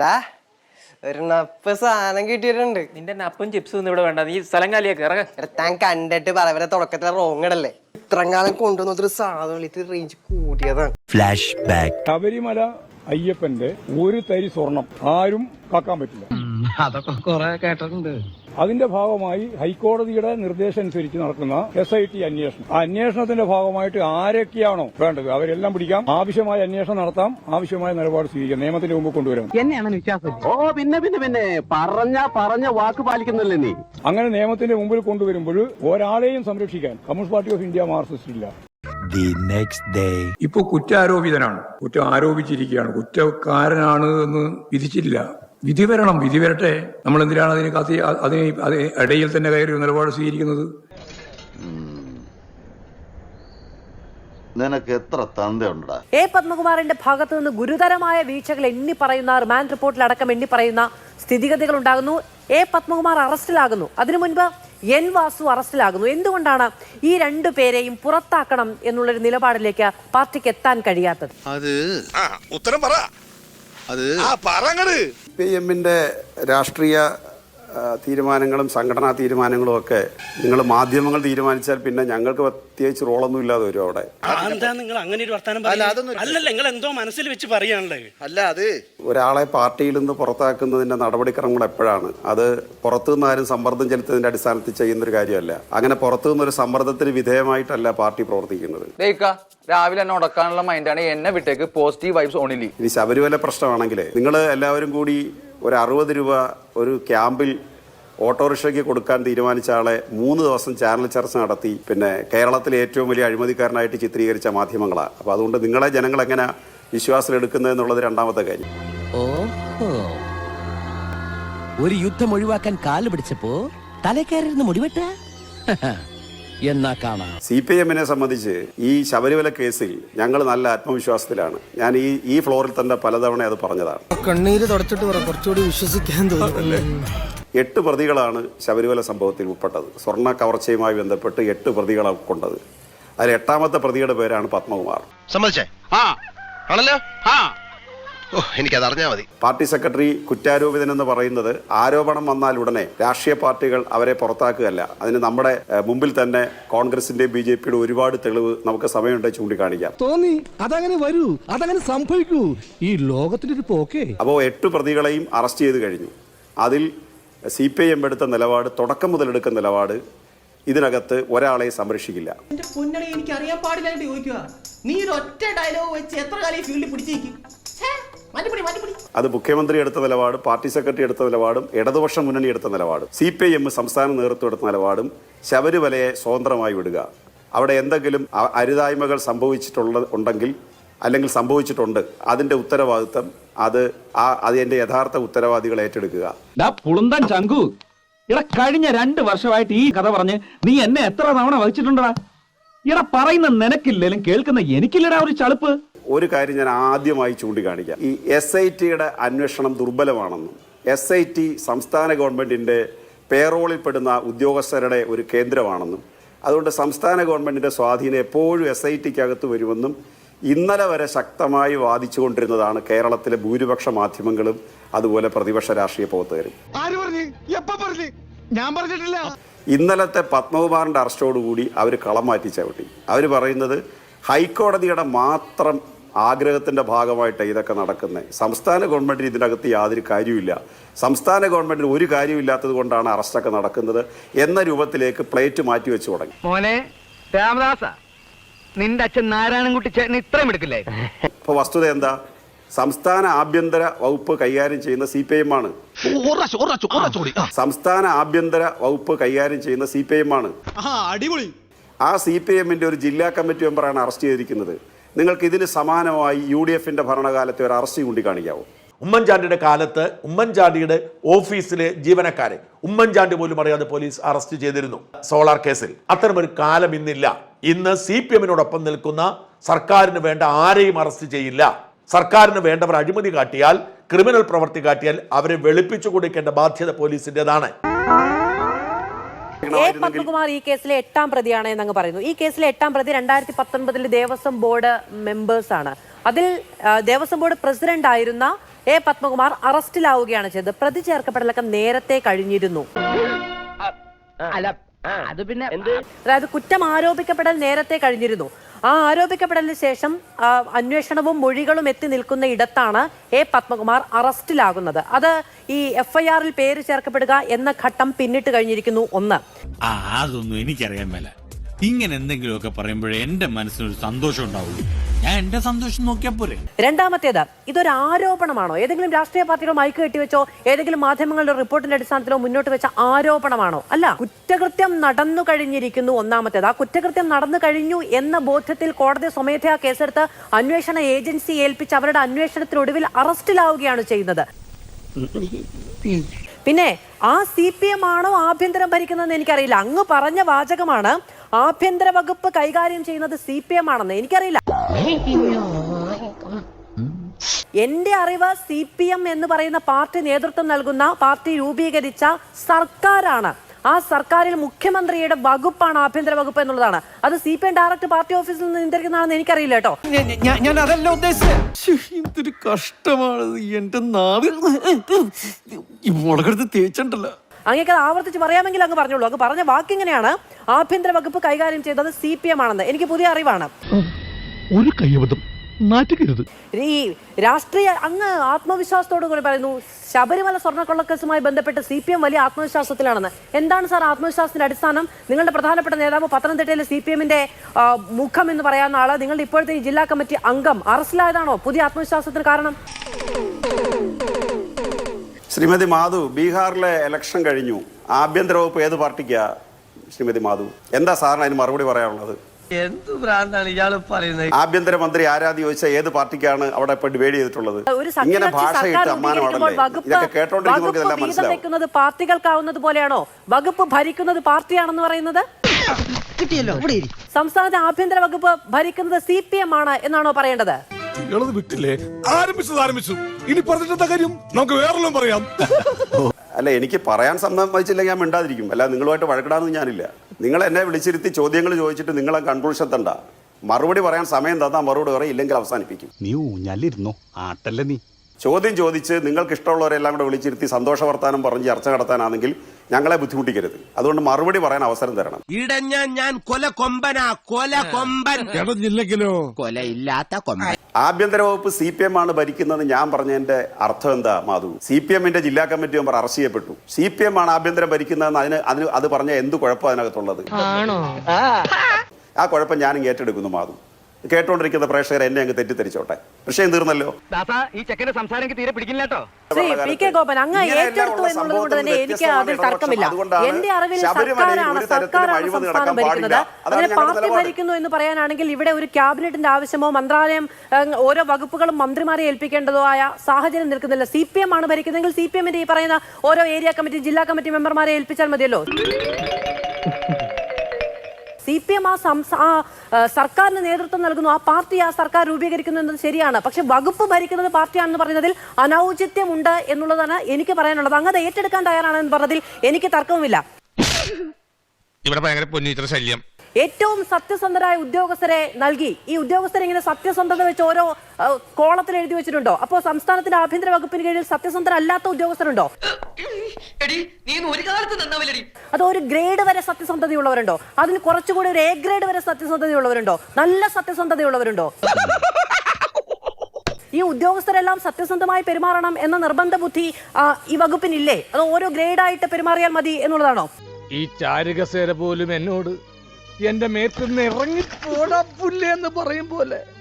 ഡാ ഒരു നപ്പ് സാധനം കിട്ടിയിട്ടുണ്ട്. നിന്റെ നപ്പും ചിപ്സും ഒന്നും ഇവിടെ വേണ്ട. നീ സ്ഥലം കാലിയൊക്കെ ഇറങ്ങ. താൻ കണ്ടിട്ട് പറയവരെ തുടക്കത്തിലെ റോങ് ഇടല്ലേ? ഇത്രയും കാലം കൊണ്ടുവന്നൊരു സാധനം റേഞ്ച് കൂടിയതാണ്. ശബരിമല അയ്യപ്പന്റെ ഒരു തരി സ്വർണം ആരും കാക്കാൻ പറ്റില്ല. അതൊക്കെ കൊറേ കേട്ടിട്ടുണ്ട്. അതിന്റെ ഭാഗമായി ഹൈക്കോടതിയുടെ നിർദ്ദേശം അനുസരിച്ച് നടക്കുന്ന എസ് ഐ ടി അന്വേഷണം. ആ അന്വേഷണത്തിന്റെ ഭാഗമായിട്ട് ആരൊക്കെയാണോ വേണ്ടത്? അവരെല്ലാം പിടിക്കാം. ആവശ്യമായ അന്വേഷണം നടത്താം. ആവശ്യമായ നിലപാട് സ്വീകരിക്കാം. നിയമത്തിന്റെ മുമ്പ് കൊണ്ടുവരാം എന്നെയാണ് വിശ്വാസം. ഓ പിന്നെ പിന്നെ പിന്നെ. പറഞ്ഞ പറഞ്ഞ വാക്ക് പാലിക്കുന്നില്ലേ നീ? അങ്ങനെ നിയമത്തിന്റെ മുമ്പിൽ കൊണ്ടുവരുമ്പോൾ ഒരാളെയും സംരക്ഷിക്കാൻ Communist Party of India Marxist ഇല്ല. ദി നെക്സ്റ്റ് ഡേ ഇപ്പോൾ കുറ്റാരോപിതനാണ്. കുറ്റം ആരോപിച്ചിരിക്കുകയാണ്. കുറ്റക്കാരനാണ് എന്ന് വിധിച്ചില്ല വിധി വരണം വിധി വരട്ടെ. നമ്മൾ എന്തിനാണ് അതിന് കത്തി അതിന് അത് ഇടയിൽ തന്നെ കയറി നിലപാട് സ്വീകരിക്കുന്നത്? നിനക്ക് എത്ര തന്തയുണ്ടാ എ പത്മകുമാറിന്റെ ഭാഗത്തു നിന്ന് ഗുരുതരമായ വീഴ്ചകൾ എണ്ണി പറയുന്ന റിമാൻഡ് റിപ്പോർട്ടിൽ അടക്കം എണ്ണി പറയുന്ന സ്ഥിതിഗതികൾ ഉണ്ടാകുന്നു. എ പത്മകുമാർ അറസ്റ്റിലാകുന്നു. അതിനു മുൻപ് എൻ വാസു അറസ്റ്റിലാകുന്നു. എന്തുകൊണ്ടാണ് ഈ രണ്ടു പേരെയും പുറത്താക്കണം എന്നുള്ളൊരു നിലപാടിലേക്ക് പാർട്ടിക്ക് എത്താൻ കഴിയാത്തത്? അത് ഉത്തരം പറ. അത് ആ പറങ്ങട് പി എമ്മിന്റെ രാഷ്ട്രീയ തീരുമാനങ്ങളും സംഘടനാ തീരുമാനങ്ങളും ഒക്കെ നിങ്ങൾ മാധ്യമങ്ങൾ തീരുമാനിച്ചാൽ പിന്നെ ഞങ്ങൾക്ക് പ്രത്യേകിച്ച് റോളൊന്നും ഇല്ലാതെ വരും അവിടെ. എന്താ നിങ്ങൾ അങ്ങനെ ഒരു അല്ലല്ല നിങ്ങൾ എന്തോ മനസ്സിൽ വെച്ച് പറയാണല്ലേ അല്ല അത് ഒരാളെ പാർട്ടിയിൽ നിന്ന് പുറത്താക്കുന്നതിന്റെ നടപടിക്രമങ്ങൾ എപ്പോഴാണ്? അത് പുറത്തു നിന്ന് ആരും സമ്മർദ്ദം ചെലുത്തതിന്റെ അടിസ്ഥാനത്തിൽ ചെയ്യുന്നൊരു കാര്യമല്ല. അങ്ങനെ പുറത്തു ഒരു സമ്മർദ്ദത്തിന് വിധേയമായിട്ടല്ല പാർട്ടി പ്രവർത്തിക്കുന്നത്. രാവിലെ എന്നെ ഉടക്കാനുള്ള മൈൻഡാണ് എന്നെ വിട്ടേക്ക് പോസിറ്റീവ് വൈബ്സ് ഓണിലി ഇനി ശബരിമല പ്രശ്നമാണെങ്കിൽ നിങ്ങൾ എല്ലാവരും കൂടി ഒരു അറുപത് രൂപ ഒരു ക്യാമ്പിൽ ഓട്ടോറിക്ഷയ്ക്ക് കൊടുക്കാൻ തീരുമാനിച്ച ആളെ മൂന്ന് ദിവസം ചാനൽ ചർച്ച നടത്തി. പിന്നെ കേരളത്തിലെ ഏറ്റവും വലിയ അഴിമതിക്കാരനായിട്ട് ചിത്രീകരിച്ച മാധ്യമങ്ങളാണ്. അപ്പോൾ അതുകൊണ്ട് നിങ്ങളെ ജനങ്ങൾ എങ്ങനെ വിശ്വാസത്തിലെടുക്കുന്നത് എന്നുള്ളത് രണ്ടാമത്തെ കാര്യം. ഒരു യുദ്ധം ഒഴിവാക്കാൻ കാൽ പിടിച്ചപ്പോ തലക്കയറിയിരുന്ന് മുടിവെട്ട? എന്നാ കാണാം. സി പി എമ്മിനെ സംബന്ധിച്ച് ഈ ശബരിമല കേസിൽ ഞങ്ങൾ നല്ല ആത്മവിശ്വാസത്തിലാണ്. ഞാൻ ഈ ഈ ഫ്ലോറിൽ തന്നെ പലതവണ അത് പറഞ്ഞതാണ്. കണ്ണീര് തുടച്ചിട്ട് കുറച്ചുകൂടി വിശ്വസിക്കാൻ തോന്നുന്നു. എട്ട് പ്രതികളാണ് ശബരിമല സംഭവത്തിൽ ഉൾപ്പെട്ടത്. സ്വർണ കവർച്ചയുമായി ബന്ധപ്പെട്ട് എട്ട് പ്രതികളാണ് കൊണ്ടത് അതിൽ എട്ടാമത്തെ പ്രതിയുടെ പേരാണ് പത്മകുമാർ. സമ്മതിച്ചേ? ആ. ആണല്ലോ? ആ. എനിക്കത് അറിഞ്ഞാ മതി. പാർട്ടി സെക്രട്ടറി കുറ്റാരോപിതൻ എന്ന് പറയുന്നത് ആരോപണം വന്നാൽ ഉടനെ രാഷ്ട്രീയ പാർട്ടികൾ അവരെ പുറത്താക്കുകയല്ല. അതിന് നമ്മുടെ മുമ്പിൽ തന്നെ കോൺഗ്രസിന്റെ ബി ജെ പിയുടെ ഒരുപാട് തെളിവ് നമുക്ക് സമയമുണ്ട് ചൂണ്ടിക്കാണിക്കാം. തോന്നി അതങ്ങനെ വരൂ അതങ്ങനെ സംഭവിക്കൂ. ഈ ലോകത്തിന്റെ ഒരു പോക്കേ. അപ്പോൾ എട്ട് പ്രതികളെയും അറസ്റ്റ് ചെയ്ത് കഴിഞ്ഞു. അതിൽ സി പി ഐ എം എടുത്ത നിലപാട് തുടക്കം മുതൽ എടുക്കുന്ന നിലപാട് ഇതിനകത്ത് ഒരാളെ സംരക്ഷിക്കില്ല. എന്റെ പൊന്നണി എനിക്ക് അറിയാൻ പാടില്ലായിട്ട് ചോദിക്കുക. നീ ഒരു ഒറ്റ ഡയലോഗ് വെച്ച് എത്ര കാലം ഫീൽഡിൽ പിടിച്ചേക്കും അത് മുഖ്യമന്ത്രി എടുത്ത നിലപാട് പാർട്ടി സെക്രട്ടറി എടുത്ത നിലപാടും ഇടതുപക്ഷ മുന്നണി എടുത്ത നിലപാടും. സി പി ഐ എം സംസ്ഥാന നേതൃത്വം എടുത്ത നിലപാടും ശബരിമലയെ സ്വതന്ത്രമായി വിടുക. അവിടെ എന്തെങ്കിലും അരുതായ്മകൾ സംഭവിച്ചിട്ടുള്ള ഉണ്ടെങ്കിൽ അല്ലെങ്കിൽ സംഭവിച്ചിട്ടുണ്ട് അതിന്റെ ഉത്തരവാദിത്തം അത് ആ അതിന്റെ യഥാർത്ഥ ഉത്തരവാദികൾ ഏറ്റെടുക്കുക. പുളുന്തൻ ചങ്കു ഇട കഴിഞ്ഞ രണ്ട് വർഷമായിട്ട് ഈ കഥ പറഞ്ഞ് നീ എന്നെ എത്ര തവണ വഹിച്ചിട്ടുണ്ടടാ? ഇട പറയുന്ന നിനക്കില്ലേലും കേൾക്കുന്ന എനിക്കില്ലടാ ഒരു ചളുപ്പ്. ഒരു കാര്യം ഞാൻ ആദ്യമായി ചൂണ്ടിക്കാണിക്കാം. ഈ എസ് ഐ ടിയുടെ അന്വേഷണം ദുർബലമാണെന്നും എസ് ഐ ടി സംസ്ഥാന ഗവൺമെന്റിന്റെ പേറോളിൽ പെടുന്ന ഉദ്യോഗസ്ഥരുടെ ഒരു കേന്ദ്രമാണെന്നും അതുകൊണ്ട് സംസ്ഥാന ഗവൺമെന്റിന്റെ സ്വാധീനം എപ്പോഴും എസ് ഐ ടിക്കകത്ത് വരുമെന്നും ഇന്നലെ വരെ ശക്തമായി വാദിച്ചുകൊണ്ടിരുന്നതാണ് കേരളത്തിലെ ഭൂരിപക്ഷ മാധ്യമങ്ങളും അതുപോലെ പ്രതിപക്ഷ രാഷ്ട്രീയ പ്രവർത്തകരും. ഞാൻ പറഞ്ഞിട്ടില്ല. ഇന്നലത്തെ പത്മകുമാറിന്റെ അറസ്റ്റോടുകൂടി അവർ കളം മാറ്റി ചവിട്ടി. അവർ പറയുന്നത് ഹൈക്കോടതിയുടെ മാത്രം ആഗ്രഹത്തിന്റെ ഭാഗമായിട്ട് ഇതൊക്കെ നടക്കുന്നത് സംസ്ഥാന ഗവൺമെന്റിന് ഇതിനകത്ത് യാതൊരു കാര്യമില്ല സംസ്ഥാന ഗവൺമെന്റിന് ഒരു കാര്യമില്ലാത്തത് കൊണ്ടാണ് അറസ്റ്റൊക്കെ നടക്കുന്നത് എന്ന രൂപത്തിലേക്ക് പ്ലേറ്റ് മാറ്റി വെച്ച് തുടങ്ങി. മോനെ രാമദാസ നിന്റെ അച്ഛൻ നാരായണൻകുട്ടി ചേട്ടൻ ഇത്രയും എടുക്കില്ലേ ഇപ്പോൾ വസ്തുത എന്താ? സംസ്ഥാന ആഭ്യന്തര വകുപ്പ് കൈകാര്യം ചെയ്യുന്ന സി പി ഐ എം ആണ് സംസ്ഥാന ആഭ്യന്തര വകുപ്പ് കൈകാര്യം ചെയ്യുന്ന സി പി ഐ എം ആണ് അടിപൊളി. ആ സി പി എമ്മിന്റെ ഒരു ജില്ലാ കമ്മിറ്റി മെമ്പറാണ് അറസ്റ്റ് ചെയ്തിരിക്കുന്നത്. നിങ്ങൾക്ക് ഇതിന് സമാനമായി യു ഡി എഫിന്റെ ഭരണകാലത്തെ ഒരു അറസ്റ്റ് ചൂണ്ടിക്കാണിക്കാവോ. ഉമ്മൻചാണ്ടിയുടെ കാലത്ത് ഉമ്മൻചാണ്ടിയുടെ ഓഫീസിലെ ജീവനക്കാരെ ഉമ്മൻചാണ്ടി പോലും അറിയാതെ പോലീസ് അറസ്റ്റ് ചെയ്തിരുന്നു. സോളാർ കേസിൽ. അത്തരമൊരു കാലം ഇന്നില്ല. ഇന്ന് സി പി എമ്മിനോടൊപ്പം നിൽക്കുന്ന സർക്കാരിന് വേണ്ട ആരെയും അറസ്റ്റ് ചെയ്യില്ല. സർക്കാരിന് വേണ്ടവർ അഴിമതി കാട്ടിയാൽ ക്രിമിനൽ പ്രവൃത്തി കാട്ടിയാൽ അവരെ വെളുപ്പിച്ചു കൊടുക്കേണ്ട ബാധ്യത പോലീസിന്റേതാണ് എ പത്മകുമാർ ഈ കേസിലെ എട്ടാം പ്രതിയാണ് എന്നങ്ങ് പറയുന്നു. ഈ കേസിലെ എട്ടാം പ്രതി രണ്ടായിരത്തി പത്തൊൻപതിൽ ദേവസ്വം ബോർഡ് മെമ്പേഴ്സ് ആണ്. അതിൽ ദേവസ്വം ബോർഡ് പ്രസിഡന്റ് ആയിരുന്ന എ പത്മകുമാർ അറസ്റ്റിലാവുകയാണ് ചെയ്തത്. പ്രതി ചേർക്കപ്പെടലൊക്കെ നേരത്തെ കഴിഞ്ഞിരുന്നു. അത് പിന്നെ അതായത് കുറ്റം ആരോപിക്കപ്പെടൽ നേരത്തെ കഴിഞ്ഞിരുന്നു. ആ ആരോപിക്കപ്പെടലിന് ശേഷം അന്വേഷണവും മൊഴികളും എത്തി നിൽക്കുന്ന ഇടത്താണ് എ പത്മകുമാർ അറസ്റ്റിലാകുന്നത്. അത് ഈ എഫ്ഐആറിൽ പേര് ചേർക്കപ്പെടുക എന്ന ഘട്ടം പിന്നിട്ട് കഴിഞ്ഞിരിക്കുന്നു ഒന്ന്. അതൊന്നും എനിക്കറിയാൻ മേല. ഇങ്ങനെ എന്തെങ്കിലുമൊക്കെ പറയുമ്പോഴേ എന്റെ മനസ്സിനൊരു സന്തോഷം ഉണ്ടാവുള്ളൂ. ഞാൻ എന്റെ സന്തോഷം നോക്കിയാ പോരെ. രണ്ടാമത്തേത് ഇതൊരു ആരോപണമാണോ? ഏതെങ്കിലും രാഷ്ട്രീയ പാർട്ടികൾ മൈക്ക് കെട്ടിവെച്ചോ ഏതെങ്കിലും മാധ്യമങ്ങളുടെ റിപ്പോർട്ടിന്റെ അടിസ്ഥാനത്തിലോ മുന്നോട്ട് വെച്ച ആരോപണമാണോ? അല്ല കുറ്റകൃത്യം നടന്നു കഴിഞ്ഞിരിക്കുന്നു ഒന്നാമത്തേത്. ആ കുറ്റകൃത്യം നടന്നു കഴിഞ്ഞു എന്ന ബോധ്യത്തിൽ കോടതി സ്വമേധയാ കേസെടുത്ത് അന്വേഷണ ഏജൻസി ഏൽപ്പിച്ച് അവരുടെ അന്വേഷണത്തിനൊടുവിൽ അറസ്റ്റിലാവുകയാണ് ചെയ്യുന്നത്. പിന്നെ ആ സി പി എം ആണോ ആഭ്യന്തരം ഭരിക്കുന്നതെന്ന് എനിക്കറിയില്ല. അങ്ങ് പറഞ്ഞ വാചകമാണ് ആഭ്യന്തര വകുപ്പ് കൈകാര്യം ചെയ്യുന്നത് സി പി എം ആണെന്ന് എനിക്കറിയില്ല. എന്റെ അറിവ് സി പി എം എന്ന് പറയുന്ന പാർട്ടി നേതൃത്വം നൽകുന്ന പാർട്ടി രൂപീകരിച്ച സർക്കാരാണ്. ആ സർക്കാരിൽ മുഖ്യമന്ത്രിയുടെ വകുപ്പാണ് ആഭ്യന്തര വകുപ്പ് എന്നുള്ളതാണ്. അത് C P M direct party ഓഫീസിൽ നിന്ന് നിയന്ത്രിക്കുന്നതാണെന്ന് എനിക്കറിയില്ല കേട്ടോ. ഞാൻ അതല്ല ഉദ്ദേശിച്ചത് കഷ്ടമാണ് എന്റെ നാവ് ഈ മുളകെടുത്ത് തേച്ചുണ്ടല്ലോ അങ്ങേക്ക് അത് ആവർത്തിച്ച് പറയാമെങ്കിൽ അങ്ങ് പറഞ്ഞോളൂ. അങ്ങ് പറഞ്ഞ വാക്കിങ്ങനെയാണ് ആഭ്യന്തര വകുപ്പ് കൈകാര്യം ചെയ്തത് സി പി എം ആണെന്ന്. എനിക്ക് പുതിയ അറിവാണ്. ഒരു കയ്യബദ്ധം നാറ്റുകരുത് ഈ രാഷ്ട്രീയ അങ്ങ് ആത്മവിശ്വാസത്തോടു കൂടി പറയുന്നു ശബരിമല സ്വർണക്കൊള്ളക്കേസുമായി ബന്ധപ്പെട്ട് സി പി എം വലിയ ആത്മവിശ്വാസത്തിലാണെന്ന്. എന്താണ് സാർ ആത്മവിശ്വാസത്തിന്റെ അടിസ്ഥാനം? നിങ്ങളുടെ പ്രധാനപ്പെട്ട നേതാവ് പത്തനംതിട്ടയിലെ സി പി എമ്മിന്റെ മുഖം എന്ന് പറയാവുന്ന ആൾ നിങ്ങളുടെ ഇപ്പോഴത്തെ ഈ ജില്ലാ കമ്മിറ്റി അംഗം അറസ്റ്റിലായതാണോ? പുതിയ ആത്മവിശ്വാസത്തിന് കാരണം? ശ്രീമതി മാധു ബീഹാറിലെ ഇലക്ഷൻ കഴിഞ്ഞു. ആഭ്യന്തര വകുപ്പ് ഏത് പാർട്ടിക്കാ? ശ്രീമതി മാധു എന്താ സാറിന് അതിന് മറുപടി പറയാനുള്ളത്? എന്ത് ഭ്രാന്താണ് ഇയാൾ പറയുന്നത്? ആഭ്യന്തരമന്ത്രി ആരാധി ചോദിച്ചാൽ ഏത് പാർട്ടിക്കാണ് അവിടെ ഇപ്പൊ ഡിവൈഡ് ചെയ്തിട്ടുള്ളത്? ഇങ്ങനെ സഖ്യകക്ഷി ഭാഷ ഇട്ട് അമ്മാനമാണല്ലേ പാർട്ടികൾക്കാവുന്നത് പോലെയാണോ? വകുപ്പ് ഭരിക്കുന്നത് പാർട്ടിയാണെന്ന് പറയുന്നത്? കിട്ടിയല്ലോ. സംസ്ഥാനത്തെ ആഭ്യന്തര വകുപ്പ് ഭരിക്കുന്നത് സി പി എം ആണ് എന്നാണോ പറയേണ്ടത്? വിട്ടില്ലേ? ആരംഭിച്ചത് ആരംഭിച്ചു. ഇനി പറഞ്ഞിട്ടെന്താ കാര്യം? നമുക്ക് വേറെല്ലാം പറയാം. അല്ല എനിക്ക് പറയാൻ സമ്മതിച്ചില്ലെങ്കിൽ ഞാൻ മിണ്ടാതിരിക്കും. അല്ല നിങ്ങളുമായിട്ട് വഴക്കിടാനൊന്നും ഞാനില്ല. നിങ്ങൾ എന്നെ വിളിച്ചിരുത്തി ചോദ്യങ്ങൾ ചോദിച്ചിട്ട് നിങ്ങളെ കൺക്ലൂഷൻ തണ്ട മറുപടി പറയാൻ സമയം തന്നാൽ മറുപടി പറയും ഇല്ലെങ്കിൽ അവസാനിപ്പിക്കും. നീ ഊഞ്ഞാലിരുന്നു? ആട്ടല്ലേ നീ? ചോദ്യം ചോദിച്ച് നിങ്ങൾക്ക് ഇഷ്ടമുള്ളവരെല്ലാം കൂടെ വിളിച്ചിരുത്തി സന്തോഷ വർത്താനം പറഞ്ഞ് ചർച്ച നടത്താനാണെങ്കിൽ ഞങ്ങളെ ബുദ്ധിമുട്ടിക്കരുത്. അതുകൊണ്ട് മറുപടി പറയാൻ അവസരം തരണം. ഇടഞ്ഞ ഞാൻ കൊല കൊമ്പനാ കൊല കൊമ്പൻ. കൊല ഇല്ലാത്ത കൊമ്പൻ. ആഭ്യന്തര വകുപ്പ് സി പി എം ആണ് ഭരിക്കുന്നത് ഞാൻ പറഞ്ഞതിന്റെ അർത്ഥം എന്താ മാധു? സി പി എമ്മിന്റെ ജില്ലാ കമ്മിറ്റി മെമ്പർ അറസ്റ്റ് ചെയ്യപ്പെട്ടു. സി പി എം ആണ് ആഭ്യന്തരം ഭരിക്കുന്നതെന്ന് അതിന് അതിന് അത് പറഞ്ഞ എന്ത് കുഴപ്പം അതിനകത്തുള്ളത്? ആ കുഴപ്പം ഞാനും ഏറ്റെടുക്കുന്നു മാധു. കേട്ടോണ്ടിരിക്കുന്ന പ്രേക്ഷകർ എന്നെ അങ്ങ് തെറ്റിദ്ധരിച്ചോട്ടെ. വിഷയം തീർന്നല്ലോ. ഈ ചെക്കന്റെ സംസാരം തീരെ പിടിക്കില്ല കേട്ടോ. പി കെ ഗോപൻ അങ്ങ് ഇങ്ങനെയെല്ലാം ഏറ്റെടുത്തു എന്നുള്ളത് കൊണ്ട് തന്നെ എനിക്ക് അതിൽ തർക്കമില്ല. എന്റെ അറിവിൽ ശബരിമലയിൽ സർക്കാരാണ് ഒരു സർക്കാരാണ് സംസ്ഥാനം നടക്കാൻ ഭരിക്കുന്നത്. അതിനെ അതാണ് അതിന് പാർട്ടി ഭരിക്കുന്നു എന്ന് പറയാനാണെങ്കിൽ ഇവിടെ ഒരു ക്യാബിനറ്റിന്റെ ആവശ്യമോ മന്ത്രാലയം ഓരോ വകുപ്പുകളും മന്ത്രിമാരെ ഏൽപ്പിക്കേണ്ടതോ ആയ സാഹചര്യം നിൽക്കുന്നില്ല. സി പി എം ആണ് ഭരിക്കുന്നതെങ്കിൽ സി പി എമ്മിന്റെ ഈ പറയുന്ന ഓരോ ഏരിയ കമ്മിറ്റി ജില്ലാ കമ്മിറ്റി മെമ്പർമാരെ ഏൽപ്പിച്ചാൽ മതിയല്ലോ. സി പി എം ആ സർക്കാരിന് നേതൃത്വം നൽകുന്നു. ആ പാർട്ടി ആ സർക്കാർ രൂപീകരിക്കുന്നു എന്നത് ശരിയാണ്. പക്ഷെ വകുപ്പ് ഭരിക്കുന്നത് പാർട്ടിയാണെന്ന് പറയുന്നതിൽ അനൌചിത്യമുണ്ട് എന്നുള്ളതാണ് എനിക്ക് പറയാനുള്ളത്. അങ്ങനെ ഏറ്റെടുക്കാൻ തയ്യാറാണെന്ന് പറഞ്ഞതിൽ എനിക്ക് തർക്കവുമില്ല. ഇവിടെ ഭയങ്കര പൊന്നീറ്റർ ശല്യം. ഏറ്റവും സത്യസന്ധരായ ഉദ്യോഗസ്ഥരെ നൽകി. ഈ ഉദ്യോഗസ്ഥരെ ഇങ്ങനെ സത്യസന്ധത വെച്ച് ഓരോ കോളത്തിൽ എഴുതി വെച്ചിട്ടുണ്ടോ? അപ്പോൾ സംസ്ഥാനത്തിന്റെ ആഭ്യന്തര വകുപ്പിന് കീഴിൽ സത്യസന്ധരല്ലാത്ത ഉദ്യോഗസ്ഥരുണ്ടോ? അത് ഒരു ഗ്രേഡ് വരെ സത്യസന്ധതയുള്ളവരുണ്ടോ? അതിന് കുറച്ചുകൂടി ഒരു എ ഗ്രേഡ് വരെ സത്യസന്ധതയുള്ളവരുണ്ടോ? നല്ല സത്യസന്ധതയുള്ളവരുണ്ടോ? ഈ ഉദ്യോഗസ്ഥരെല്ലാം സത്യസന്ധമായി പെരുമാറണം എന്ന നിർബന്ധ ബുദ്ധി ഈ വകുപ്പിനില്ലേ? അത് ഓരോ ഗ്രേഡായിട്ട് പെരുമാറിയാൽ മതി എന്നുള്ളതാണോ? ഈ ചാരുകസേര പോലും എന്നോട് എന്റെ മേത്തുനിന്ന് ഇറങ്ങി പോടാ പുല്ലേ എന്ന് പറയും പോലെ.